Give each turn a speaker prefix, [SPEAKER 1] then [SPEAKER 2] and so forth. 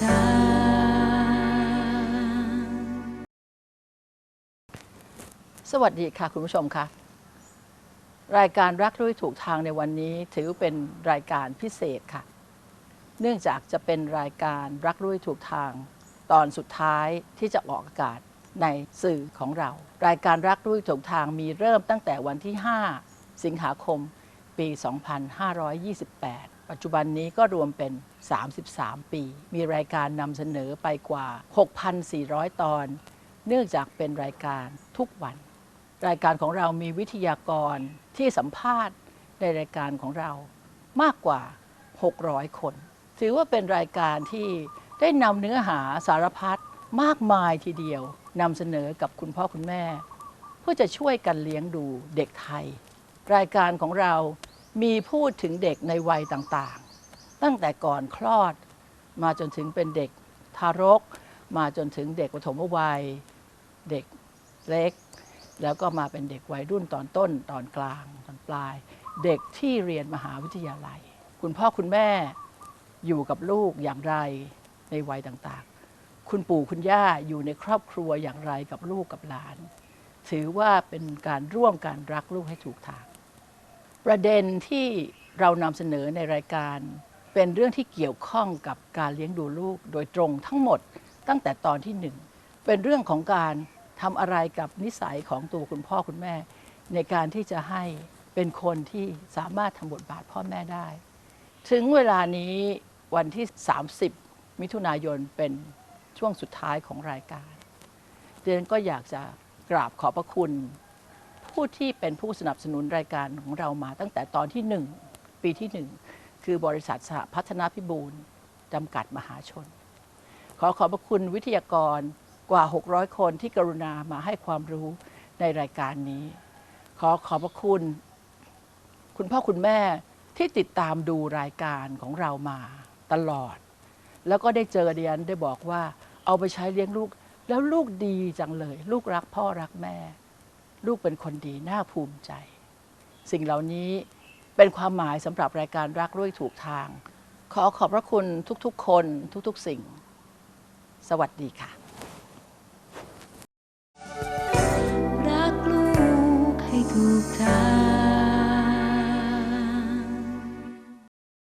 [SPEAKER 1] ทาง
[SPEAKER 2] สวัสดีค่ะ คุณผู้ชมค่ะ รายการรักรู้ถูกทางในวันนี้ถือเป็นรายการพิเศษค่ะ เนื่องจากจะเป็นรายการรักรู้ถูกทาง ตอนสุดท้ายที่จะออกอากาศในสื่อของเรา รายการรักรู้ถูกทางมีเริ่มตั้งแต่วันที่ 5 สิงหาคมปี 2528 ปัจจุบันนี้ก็รวมเป็น 33 ปี มีรายการนำเสนอไปกว่า 6,400 ตอน เนื่องจากเป็นรายการทุกวัน รายการของเรามีวิทยากรที่สัมภาษณ์ในรายการของเรามากกว่า 600 คน ถือว่าเป็นรายการที่ได้นำเนื้อหาสารพัดมากมายทีเดียวนำเสนอกับคุณพ่อคุณแม่ เพื่อจะช่วยกันเลี้ยงดูเด็กไทย รายการของเรา มีพูดถึงเด็กในวัยต่างๆ ตั้งแต่ก่อนคลอด มาจนถึงเป็นเด็กทารก มาจนถึงเด็กปฐมวัย เด็กเล็ก แล้วก็มาเป็นเด็กวัยรุ่นตอนต้นตอนกลางตอนปลาย เด็กที่เรียนมหาวิทยาลัย คุณพ่อคุณแม่อยู่กับลูกอย่างไรในวัยต่างๆ คุณปู่คุณย่าอยู่ในครอบครัวอย่างไรกับลูกกับหลาน ถือว่าเป็นการร่วมกันรักลูกให้ถูกทาง ประเด็นที่เรานำเสนอในรายการ เป็นเรื่องที่เกี่ยวข้องกับการเลี้ยงดูลูกโดยตรงทั้งหมดตั้งแต่ตอนที่หนึ่งเป็นเรื่องของการทำอะไรกับนิสัยของตัวคุณพ่อคุณแม่ ในการที่จะให้เป็นคนที่สามารถทำบทบาทพ่อแม่ได้ ถึงเวลานี้วันที่ 30 มิถุนายนเป็นช่วงสุดท้ายของรายการเดนก็อยากจะกราบขอบพระคุณ ผู้ที่เป็นผู้สนับสนุนรายการของเรามาตั้งแต่ตอนที่หนึ่งปีที่หนึ่งคือบริษัทสหพัฒนาพิบูลจำกัดมหาชน ขอขอบพระคุณวิทยากรกว่า 600 คนที่กรุณามาให้ความรู้ในรายการนี้ ขอขอบพระคุณ คุณพ่อคุณแม่ที่ติดตามดูรายการของเรามาตลอด แล้วก็ได้เจอเดียนได้บอกว่าเอาไปใช้เลี้ยงลูกแล้วลูกดีจังเลย ลูกรักพ่อรักแม่ ลูกเป็นคนดีน่าภูมิใจ สิ่งเหล่านี้เป็นความหมายสำหรับรายการรักด้วยถูกทาง ขอขอบพระคุณทุกๆ คนทุกๆ สิ่ง สวัสดีค่ะ
[SPEAKER 1] รักลูกให้ถูกทาง